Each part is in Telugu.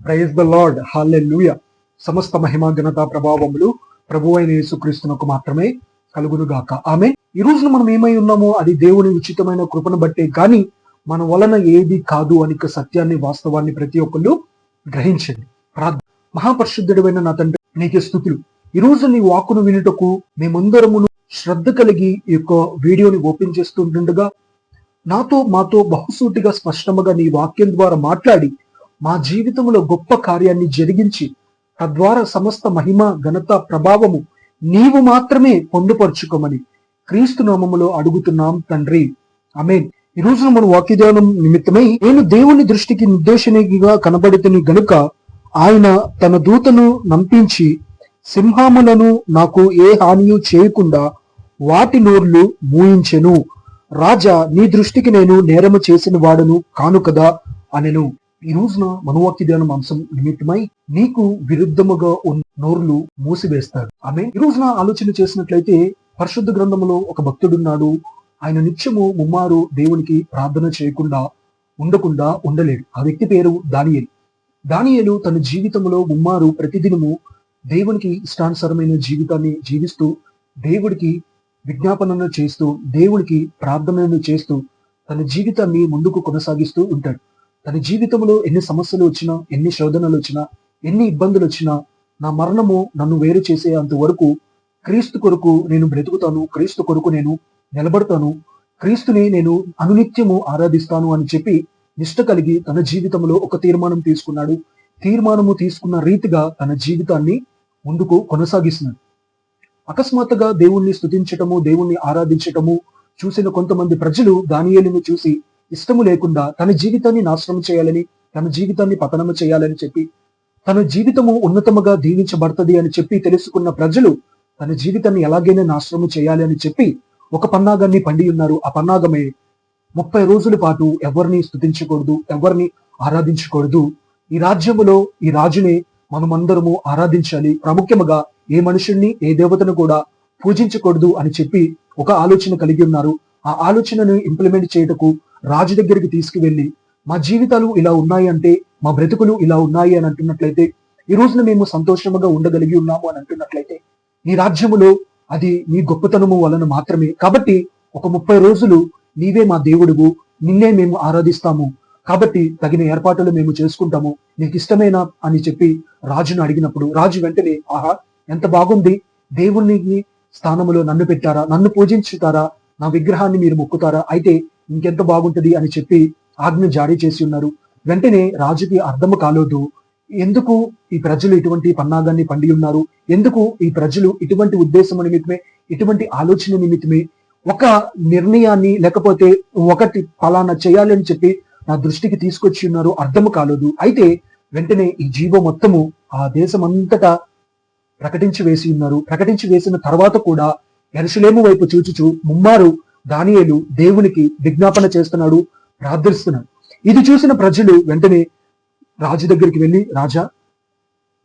ప్రైజ్ ద లార్డ్ హాలెలూయ సమస్త మహిమ ఘనత ప్రభావములు ప్రభు అయిన యేసుక్రీస్తునకు మాత్రమే కలుగునుగాక ఆమె ఈ రోజున మనం ఏమై ఉన్నామో అది దేవుని ఉచితమైన కృపను బట్టే కానీ మన వలన ఏది కాదు అని సత్యాన్ని వాస్తవాన్ని ప్రతి ఒక్కళ్ళు గ్రహించండి. ప్రార్థన. మహాపరిశుద్ధుడైన నా తండ్రి నీకే స్థుతులు ఈ రోజు నీ వాక్కును వినుటకు మేమందరమును శ్రద్ధ కలిగి ఈ యొక్క వీడియోని ఓపెన్ చేస్తుంటుండగా నాతో మాతో బహుసూటిగా స్పష్టముగా నీ వాక్యం ద్వారా మాట్లాడి మా జీవితంలో గొప్ప కార్యాన్ని జరిగించి తద్వారా సమస్త మహిమ ఘనత ప్రభావము నీవు మాత్రమే పొందుపరుచుకోమని క్రీస్తు నామములో అడుగుతున్నాం తండ్రి. అమేన్ ఈ రోజున మన వాక్యధ్యానం నిమిత్తమై నేను దేవుని దృష్టికి నిర్దోషణిగా కనబడితని గనుక ఆయన తన దూతను నంపించి సింహాములను నాకు ఏ హానియు చేయకుండా వాటి నోర్లు మూయించెను. రాజా నీ దృష్టికి నేను నేరము చేసిన వాడను కాను కదా అనెను. ఈ రోజున మనవాక్య ధ్యానం అంశం నిమిత్తమై నీకు విరుద్ధముగా ఉన్న నోర్లు మూసివేస్తాడు. ఆమె ఈ రోజున ఆలోచన చేసినట్లయితే పరిశుద్ధ గ్రంథములో ఒక భక్తుడున్నాడు. ఆయన నిత్యము ముమ్మారు దేవునికి ప్రార్థన చేయకుండా ఉండకుండా ఉండలేడు. ఆ వ్యక్తి పేరు దానియలు. దానియలు తన జీవితంలో ముమ్మారు ప్రతిదినము దేవునికి ఇష్టానుసరమైన జీవితాన్ని జీవిస్తూ దేవుడికి విజ్ఞాపనను చేస్తూ దేవుడికి ప్రార్థనను చేస్తూ తన జీవితాన్ని ముందుకు కొనసాగిస్తూ ఉంటాడు. తన జీవితంలో ఎన్ని సమస్యలు వచ్చినా ఎన్ని శోధనలు వచ్చినా ఎన్ని ఇబ్బందులు వచ్చినా నా మరణము నన్ను వేరు చేసే అంతవరకు క్రీస్తు కొరకు నేను బ్రతుకుతాను క్రీస్తు కొరకు నేను నిలబడతాను క్రీస్తుని నేను అనునిత్యము ఆరాధిస్తాను అని చెప్పి నిష్ట కలిగి తన జీవితంలో ఒక తీర్మానం తీసుకున్నాడు. తీర్మానము తీసుకున్న రీతిగా తన జీవితాన్ని ముందుకు కొనసాగిస్తున్నాడు. అకస్మాత్తుగా దేవుణ్ణి స్థుతించటము దేవుణ్ణి ఆరాధించటము చూసిన కొంతమంది ప్రజలు దానియేలును చూసి ఇష్టము లేకుండా తన జీవితాన్ని నాశనం చేయాలని తన జీవితాన్ని పతనము చేయాలని చెప్పి తన జీవితము ఉన్నతముగా దీవించబడుతుంది అని చెప్పి తెలుసుకున్న ప్రజలు తన జీవితాన్ని ఎలాగైనా నాశనము చేయాలి అని చెప్పి ఒక పన్నాగాన్ని పండి ఉన్నారు. ఆ పన్నాగమే ముప్పై రోజుల పాటు ఎవరిని స్థుతించకూడదు ఎవరిని ఆరాధించకూడదు. ఈ రాజ్యములో ఈ రాజునే మనమందరము ఆరాధించాలి. ప్రాముఖ్యముగా ఏ మనుషుణ్ణి ఏ దేవతను కూడా పూజించకూడదు అని చెప్పి ఒక ఆలోచన కలిగి ఉన్నారు. ఆ ఆలోచనను ఇంప్లిమెంట్ చేయటకు రాజు దగ్గరికి తీసుకువెళ్ళి మా జీవితాలు ఇలా ఉన్నాయి అంటే మా బ్రతుకులు ఇలా ఉన్నాయి అని అంటున్నట్లయితే ఈ రోజున మేము సంతోషముగా ఉండగలిగి ఉన్నాము అని అంటున్నట్లయితే నీ రాజ్యములో అది నీ గొప్పతనము వలన మాత్రమే. కాబట్టి ఒక ముప్పై రోజులు నీవే మా దేవుడువు నిన్నే మేము ఆరాధిస్తాము. కాబట్టి తగిన ఏర్పాట్లు మేము చేసుకుంటాము. నీకు ఇష్టమేనా? అని చెప్పి రాజును అడిగినప్పుడు రాజు వెంటనే ఆహా ఎంత బాగుంది. దేవుని స్థానములో నన్ను పెట్టారా? నన్ను పూజించుతారా? నా విగ్రహాన్ని మీరు మొక్కుతారా? అయితే ఇంకెంత బాగుంటుంది అని చెప్పి ఆజ్ఞ జారీ చేసి ఉన్నారు. వెంటనే రాజుకి అర్థము కాలేదు. ఎందుకు ఈ ప్రజలు ఇటువంటి పన్నాగాన్ని పండి ఉన్నారు? ఎందుకు ఈ ప్రజలు ఇటువంటి ఉద్దేశం నిమిత్తమే ఇటువంటి ఆలోచన నిమిత్తమే ఒక నిర్ణయాన్ని లేకపోతే ఒకటి ఫలానా చేయాలని చెప్పి నా దృష్టికి తీసుకొచ్చి ఉన్నారు అర్థం కాలేదు. అయితే వెంటనే ఈ జీవో మొత్తము ఆ దేశం అంతటా ప్రకటించి వేసి ఉన్నారు. ప్రకటించి వేసిన తర్వాత కూడా ఎరుసలేము వైపు చూచుచు ముమ్మారు దానియేలు దేవునికి విజ్ఞాపన చేస్తున్నాడు ప్రార్థిస్తున్నాడు. ఇది చూసిన ప్రజలు వెంటనే రాజు దగ్గరికి వెళ్ళి రాజా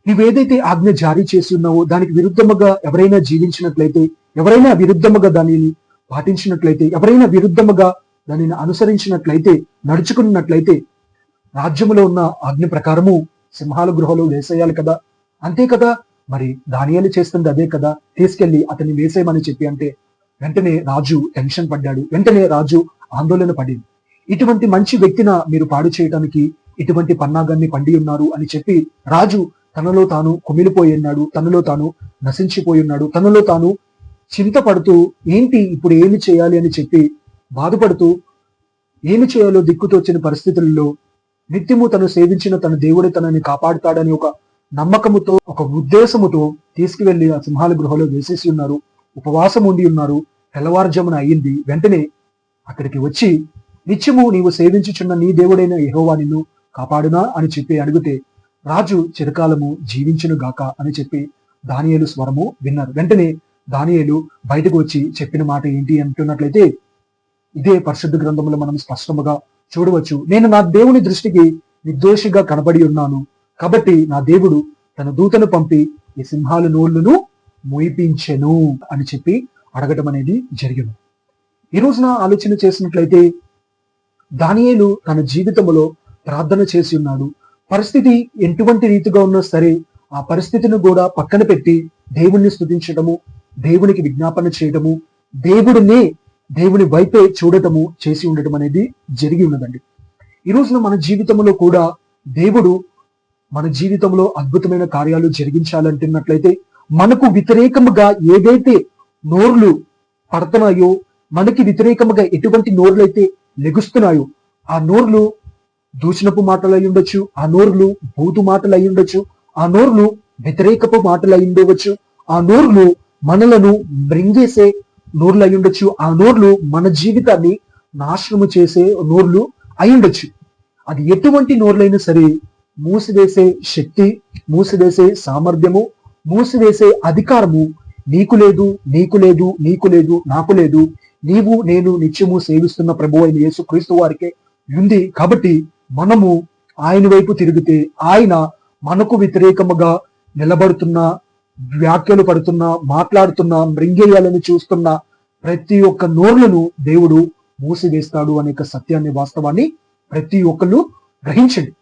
నువ్వేదైతే ఆజ్ఞ జారీ చేసి ఉన్నావో దానికి విరుద్ధముగా ఎవరైనా జీవించినట్లయితే ఎవరైనా విరుద్ధముగా దానిని పాటించినట్లయితే ఎవరైనా విరుద్ధముగా దానిని అనుసరించినట్లయితే నడుచుకున్నట్లయితే రాజ్యములో ఉన్న ఆజ్ఞ ప్రకారము సింహాల గృహలో వేసేయాలి కదా? అంతే కదా? మరి దానియాలు చేస్తుంది అదే కదా? తీసుకెళ్ళి అతన్ని వేసేయమని చెప్పి అంటే వెంటనే రాజు టెన్షన్ పడ్డాడు. వెంటనే రాజు ఆందోళన పడింది. ఇటువంటి మంచి వ్యక్తిన మీరు పాడు చేయడానికి ఇటువంటి పన్నాగాన్ని పండి ఉన్నారు అని చెప్పి రాజు తనలో తాను కుమిలిపోయి ఉన్నాడు. తనలో తాను నశించిపోయి ఉన్నాడు. తనలో తాను చింతపడుతూ ఏంటి ఇప్పుడు ఏమి చేయాలి అని చెప్పి బాధపడుతూ ఏమి చేయాలో దిక్కుతోచిన పరిస్థితుల్లో నిత్యము తను సేవించిన తన దేవుడే తనని కాపాడుతాడని ఒక నమ్మకముతో ఒక ఉద్దేశముతో తీసుకువెళ్ళి ఆ సింహాల గృహలో వేసేసి ఉన్నారు. ఉపవాసం ఉండి ఉన్నారు. తెల్లవారుజామున అయ్యింది వెంటనే అక్కడికి వచ్చి నిత్యము నీవు సేవించుచున్న నీ దేవుడైన యహోవా నిన్ను కాపాడునా అని చెప్పి అడిగితే రాజు చిరకాలము జీవించును గాక అని చెప్పి దానియేలు స్వరము విన్నారు. వెంటనే దానియేలు బయటకు వచ్చి చెప్పిన మాట ఏంటి అంటున్నట్లయితే ఇదే పరిశుద్ధ గ్రంథంలో మనం స్పష్టముగా చూడవచ్చు. నేను నా దేవుని దృష్టికి నిర్దోషిగా కనబడి ఉన్నాను. కాబట్టి నా దేవుడు తన దూతను పంపి ఈ సింహాల నోళ్ళను మోయిపించెను అని చెప్పి అడగటం అనేది జరిగింది. ఈ రోజున ఆలోచన చేసినట్లయితే దానియేలు తన జీవితంలో ప్రార్థన చేసి ఉన్నాడు. పరిస్థితి ఎటువంటి రీతిగా ఉన్నా సరే ఆ పరిస్థితిని కూడా పక్కన పెట్టి దేవుణ్ణి స్థుతించడము దేవునికి విజ్ఞాపన చేయడము దేవుడిని దేవుని వైపే చూడటము చేసి ఉండటం అనేది జరిగి ఉన్నదండి. ఈ రోజున మన జీవితంలో కూడా దేవుడు మన జీవితంలో అద్భుతమైన కార్యాలు జరిగించాలంటున్నట్లయితే మనకు వ్యతిరేకముగా ఏదైతే నోర్లు పడుతున్నాయో మనకి వ్యతిరేకముగా ఎటువంటి నోర్లు అయితే లెగుస్తున్నాయో ఆ నోర్లు దూషణపు మాటలు అయి ఉండొచ్చు ఆ నోర్లు బూతు మాటలు అయి ఉండొచ్చు ఆ నోర్లు వ్యతిరేకపు మాటలు అయి ఉండవచ్చు ఆ నోర్లు మనలను మృంగేసే నోర్లు అయి ఉండొచ్చు ఆ నోర్లు మన జీవితాన్ని నాశనము చేసే నోర్లు అయి ఉండొచ్చు. అది ఎటువంటి నోర్లైనా సరే మూసివేసే శక్తి మూసివేసే సామర్థ్యము మూసివేసే అధికారము నీకు లేదు నీకు లేదు నీకు లేదు నాకు లేదు. నీవు నేను నిత్యము సేవిస్తున్న ప్రభు అయిన యేసు క్రీస్తు వారికే ఉంది. కాబట్టి మనము ఆయన వైపు తిరిగితే ఆయన మనకు వ్యతిరేకముగా నిలబడుతున్న వ్యాఖ్యలు పడుతున్న మాట్లాడుతున్న మృంగేయాలని చూస్తున్న ప్రతి ఒక్క నోర్లను దేవుడు మూసివేస్తాడు అనే ఒక సత్యాన్ని వాస్తవాన్ని ప్రతి ఒక్కళ్ళు గ్రహించండి.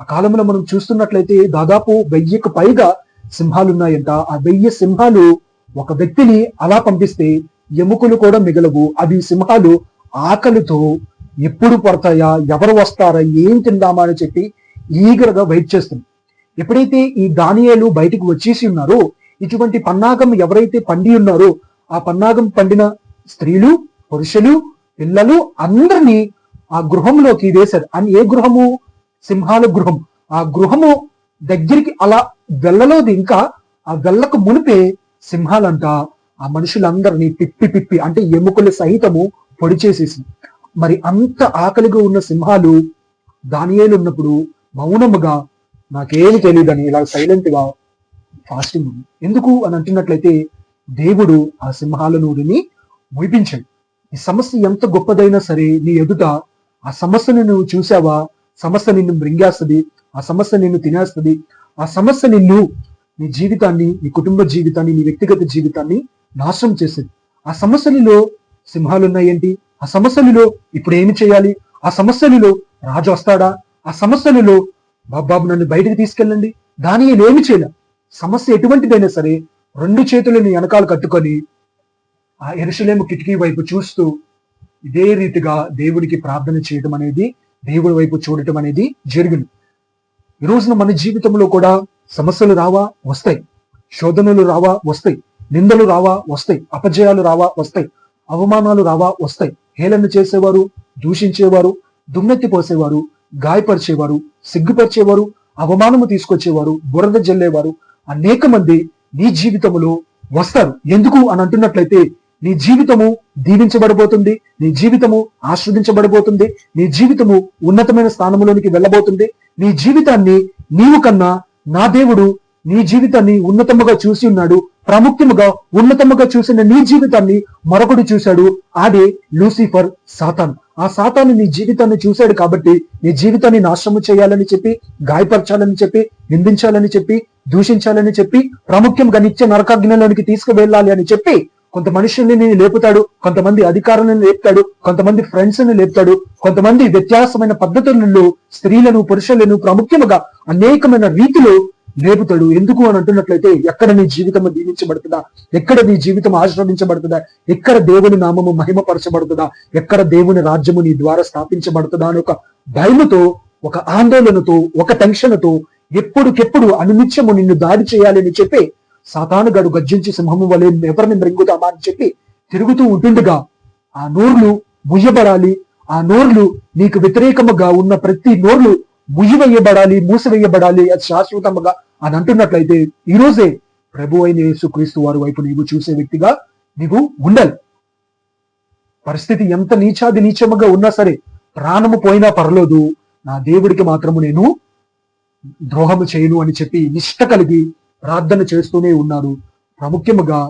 ఆ కాలంలో మనం చూస్తున్నట్లయితే దాదాపు వెయ్యికి పైగా సింహాలు ఉన్నాయంట ఆ వెయ్యి సింహాలు ఒక వ్యక్తిని అలా పంపిస్తే ఎముకలు కూడా మిగలవు. అవి సింహాలు ఆకలితో ఎప్పుడు పడతాయా? ఎవరు వస్తారా? ఏం తిందామా అని చెప్పి ఈగరగా వెయిట్ చేస్తుంది. ఎప్పుడైతే ఈ దానియాలు బయటకు వచ్చేసి ఉన్నారో ఇటువంటి పన్నాగం ఎవరైతే పండి ఉన్నారో ఆ పన్నాగం పండిన స్త్రీలు పురుషులు పిల్లలు అందరినీ ఆ గృహంలోకి వేశారు. అని ఏ గృహము? సింహాల గృహం. ఆ గృహము దగ్గరికి అలా వెళ్ళలేదు ఇంకా ఆ వెళ్ళకు మునిపే సింహాలంట ఆ మనుషులందరినీ పిప్పి పిప్పి అంటే ఎముకలు సహితము పొడి చేసేసింది. మరి అంత ఆకలిగా ఉన్న సింహాలు దానియేలు ఉన్నప్పుడు మౌనముగా నాకేమి తెలియదని ఇలా సైలెంట్గా ఫాస్టింగ్ ఉంది. ఎందుకు అని అంటున్నట్లయితే దేవుడు ఆ సింహాల నూరిని ముయిపించాడు ఈ సమస్య ఎంత గొప్పదైనా సరే నీ ఎదుట ఆ సమస్యను నువ్వు చూసావా సమస్య నిన్ను మృంగేస్తుంది. ఆ సమస్య నిన్ను తినేస్తుంది. ఆ సమస్య నిన్ను నీ జీవితాన్ని నీ కుటుంబ జీవితాన్ని నీ వ్యక్తిగత జీవితాన్ని నాశనం చేసేది. ఆ సమస్యలలో సింహాలు ఉన్నాయేంటి ఆ సమస్యలలో ఇప్పుడు ఏమి చేయాలి? ఆ సమస్యలలో రాజు వస్తాడా? ఆ సమస్యలలో బాబాబు నన్ను బయటికి తీసుకెళ్ళండి. దాని ఏమి చేయలే? సమస్య ఎటువంటిదైనా సరే రెండు చేతులను వెనకాలు కట్టుకొని ఆ ఎరుసలేము కిటికీ వైపు చూస్తూ ఇదే రీతిగా దేవుడికి ప్రార్థన చేయడం అనేది దేవుడి వైపు చూడటం అనేది జరిగింది. ఈ రోజున మన జీవితంలో కూడా సమస్యలు రావా వస్తాయి. శోధనలు రావా వస్తాయి. నిందలు రావా వస్తాయి. అపజయాలు రావా వస్తాయి. అవమానాలు రావా వస్తాయి. హేళన చేసేవారు దూషించేవారు దుమ్మెత్తి పోసేవారు గాయపరిచేవారు సిగ్గుపరిచేవారు అవమానము తీసుకొచ్చేవారు బురద జల్లేవారు అనేక మంది నీ జీవితంలో వస్తారు. ఎందుకు అని అంటున్నట్లయితే నీ జీవితము దీవించబడబోతుంది నీ జీవితము ఆస్వాదించబడబోతుంది నీ జీవితము ఉన్నతమైన స్థానంలోనికి వెళ్ళబోతుంది నీ జీవితాన్ని నీవు కన్నా నా దేవుడు నీ జీవితాన్ని ఉన్నతముగా చూసి ఉన్నాడు. ప్రాముఖ్యముగా ఉన్నతముగా చూసిన నీ జీవితాన్ని మరొకడు చూశాడు. ఆడే లూసిఫర్ సాతాన్. ఆ సాతాను నీ జీవితాన్ని చూశాడు కాబట్టి నీ జీవితాన్ని నాశనము చేయాలని చెప్పి గాయపరచాలని చెప్పి నిందించాలని చెప్పి దూషించాలని చెప్పి ప్రాముఖ్యంగా నిత్య నరకాగ్నిలోనికి తీసుకువెళ్ళాలి అని చెప్పి కొంత మనుషుల్ని లేపుతాడు కొంతమంది అధికారులను లేపుతాడు కొంతమంది ఫ్రెండ్స్ని లేపుతాడు కొంతమంది వ్యత్యాసమైన పద్ధతులలో స్త్రీలను పురుషులను ప్రాముఖ్యముగా అనేకమైన రీతిలో లేపుతాడు. ఎందుకు అని అంటున్నట్లయితే ఎక్కడ నీ జీవితం దీవించబడుతుందా? ఎక్కడ నీ జీవితం ఆశ్రమించబడుతుందా ఎక్కడ దేవుని నామము మహిమపరచబడుతుందా? ఎక్కడ దేవుని రాజ్యము నీ ద్వారా స్థాపించబడుతుందా? అని ఒక భయముతో ఒక ఆందోళనతో ఒక టెన్షన్తో ఎప్పుడుకెప్పుడు అనునిత్యము నిన్ను దాడి చేయాలని చెప్పి సాతానుగాడు గర్జించి సింహము వలె ఎవరిని మృంగుతామా అని చెప్పి తిరుగుతూ ఉంటుండగా ఆ నోర్లు ముయ్యబడాలి ఆ నోర్లు నీకు వ్యతిరేకముగా ఉన్న ప్రతి నోర్లు ముయ్యవేయబడాలి మూసివేయబడాలి అది శాశ్వతముగా అని అంటున్నట్లయితే ఈ రోజే ప్రభు అయిన యేసుక్రీస్తు వారి వైపు నీవు చూసే వ్యక్తిగా నీవు ఉండాలి. పరిస్థితి ఎంత నీచాది నీచముగా ఉన్నా సరే ప్రాణము పోయినా పర్లేదు నా దేవుడికి మాత్రము నేను ద్రోహము చేయను అని చెప్పి నిష్ట కలిగి ప్రార్థన చేస్తూనే ఉన్నాడు. ప్రాముఖ్యముగా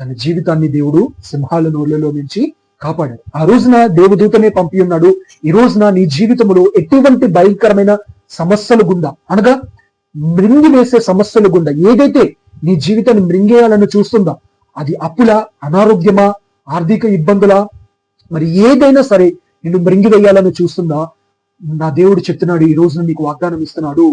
తన జీవితాన్ని దేవుడు సింహాల నోళ్ళలో నుంచి కాపాడాడు. ఆ రోజున దేవదూతనే పంపి ఉన్నాడు. ఈ రోజున నీ జీవితంలో ఎటువంటి భయంకరమైన సమస్యలు గుండా అనగా మృంగి వేసే సమస్యలు గుండా ఏదైతే నీ జీవితాన్ని మృంగేయాలని చూస్తుందా అది అప్పుల అనారోగ్యమా ఆర్థిక ఇబ్బందులా మరి ఏదైనా సరే నిన్ను మృంగివేయాలని చూస్తుందా నా దేవుడు చెప్తున్నాడు ఈ రోజున నీకు వాగ్దానం ఇస్తున్నాడు.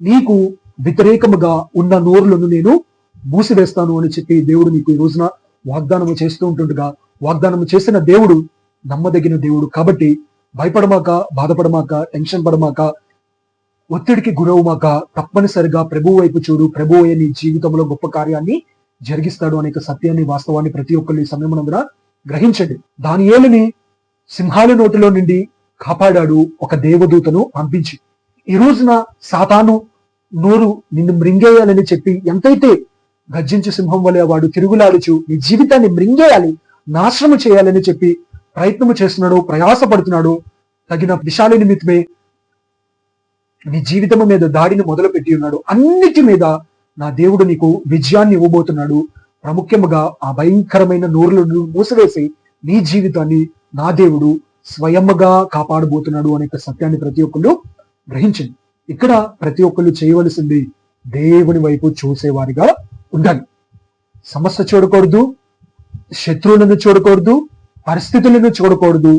నీకు వ్యతిరేకముగా ఉన్న నోరులను నేను మూసివేస్తాను అని చెప్పి దేవుడు నీకు ఈ రోజున వాగ్దానము చేస్తూ ఉంటుండగా వాగ్దానము చేసిన దేవుడు నమ్మదగిన దేవుడు. కాబట్టి భయపడమాక బాధపడమాక టెన్షన్ పడమాక ఒత్తిడికి గురవుమాక తప్పనిసరిగా ప్రభు వైపు చూడు. ప్రభు నీ జీవితంలో గొప్ప కార్యాన్ని జరిగిస్తాడు అనే సత్యాన్ని వాస్తవాన్ని ప్రతి ఒక్కరు ఈ సమయమునందున గ్రహించండి. దాని ఏలిని సింహాల నోటిలో నుండి కాపాడాడు ఒక దేవదూతను పంపించి. ఈ రోజున సాతాను నోరు నిన్ను మృంగేయాలని చెప్పి ఎంతైతే గర్జించు సింహం వలె వాడు తిరుగులాడుచు నీ జీవితాన్ని మృంగేయాలి నాశనము చేయాలని చెప్పి ప్రయత్నము చేస్తున్నాడు ప్రయాసపడుతున్నాడు తగిన విషాల నిమిత్తమే నీ జీవితము మీద దాడిని మొదలు పెట్టి ఉన్నాడు. అన్నిటి మీద నా దేవుడు నీకు విజయాన్ని ఇవ్వబోతున్నాడు. ప్రాముఖ్యముగా ఆ భయంకరమైన నోరులను మూసివేసి నీ జీవితాన్ని నా దేవుడు స్వయముగా కాపాడబోతున్నాడు అనే సత్యాన్ని ప్రతి ఒక్కళ్ళు గ్రహించింది ఇక్కడ ప్రతి ఒక్కళ్ళు చేయవలసింది దేవుని వైపు చూసేవారిగా ఉండాలి. సమస్య చూడకూడదు శత్రువులను చూడకూడదు పరిస్థితులను చూడకూడదు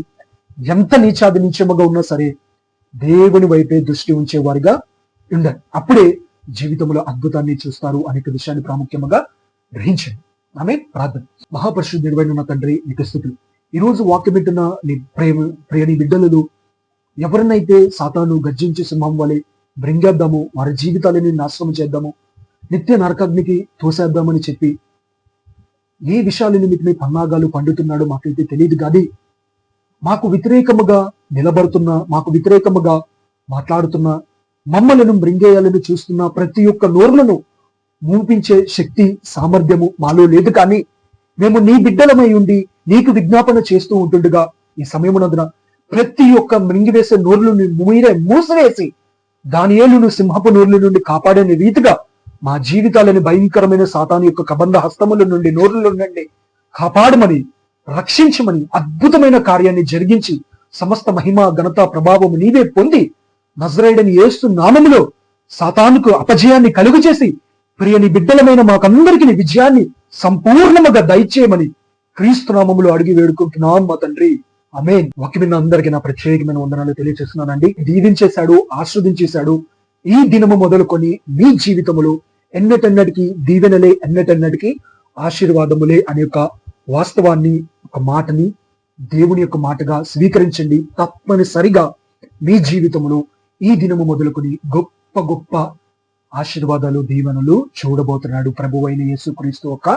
ఎంత నీచాది నీచముగా ఉన్నా సరే దేవుని వైపే దృష్టి ఉంచేవారిగా ఉండాలి. అప్పుడే జీవితంలో అద్భుతాన్ని చూస్తారు అనేక విషయాన్ని ప్రాముఖ్యంగా గ్రహించండి. ఆమె ప్రార్థన. మహాపరిశుద్ధ నిర్వహణ తండ్రి నీకు స్థుతులు ఈ రోజు వాక్యం పెట్టిన నీ ప్రేమ ప్రియని బిడ్డలను ఎవరినైతే సాతాను గర్జించి సింహం వలె బ్రింగేద్దాము వారి జీవితాలని నాశనం చేద్దాము నిత్య నరకాగ్నికి తోసేద్దామని చెప్పి ఏ విషయాల నిమిత్తమే పన్నాగాలు పండుతున్నాడో మాకైతే తెలియదు కానీ మాకు వ్యతిరేకముగా నిలబడుతున్న మాకు వ్యతిరేకముగా మాట్లాడుతున్న మమ్మలను మృంగేయాలని చూస్తున్న ప్రతి ఒక్క నోర్లను మూపించే శక్తి సామర్థ్యము మాలో లేదు కానీ మేము నీ బిడ్డలమై ఉండి నీకు విజ్ఞాపన చేస్తూ ఉంటుండగా ఈ సమయమునందున ప్రతి ఒక్క మృంగివేసే నోర్లను మీరే మూసివేసి దానియేలును సింహపు నోర్ల నుండి కాపాడని రీతిగా మా జీవితాలని భయంకరమైన సాతాను యొక్క కబంధ హస్తముల నుండి నోర్ల నుండి కాపాడమని రక్షించమని అద్భుతమైన కార్యాన్ని జరిగించి సమస్త మహిమ ఘనత ప్రభావము నీవే పొంది నజరేడని ఏస్తు నామములో సాతానుకు అపజయాన్ని కలుగు చేసి ప్రియని బిడ్డలమైన మాకందరికి విజయాన్ని సంపూర్ణముగా దయచేయమని క్రీస్తు నామములో అడిగి వేడుకుంటున్నాం మా తండ్రి. అమేన్ వాక్యమైన అందరికి నా ప్రత్యేకమైన వందనాలు తెలియజేస్తున్నానండి దీవించేశాడు ఆస్వాదించేశాడు ఈ దినము మొదలుకొని మీ జీవితములో ఎన్నటన్నటికి దీవెనలే ఎన్నటన్నటికి ఆశీర్వాదములే అనే ఒక వాస్తవాన్ని ఒక మాటని దేవుని యొక్క మాటగా స్వీకరించండి. తప్పనిసరిగా మీ జీవితంలో ఈ దినము మొదలుకొని గొప్ప గొప్ప ఆశీర్వాదాలు దీవెనలు చూడబోతున్నాడు ప్రభు అయిన యేసుక్రీస్తు యొక్క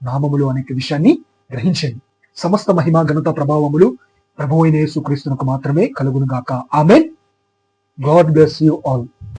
నామములు అనే విషయాన్ని గ్రహించండి. సమస్త మహిమ ఘనత ప్రభావములు ప్రభు అయిన యేసుక్రీస్తునకు మాత్రమే కలుగునుగాక. ఆమెన్. ఆమె గాడ్ బ్లెస్ యూ ఆల్.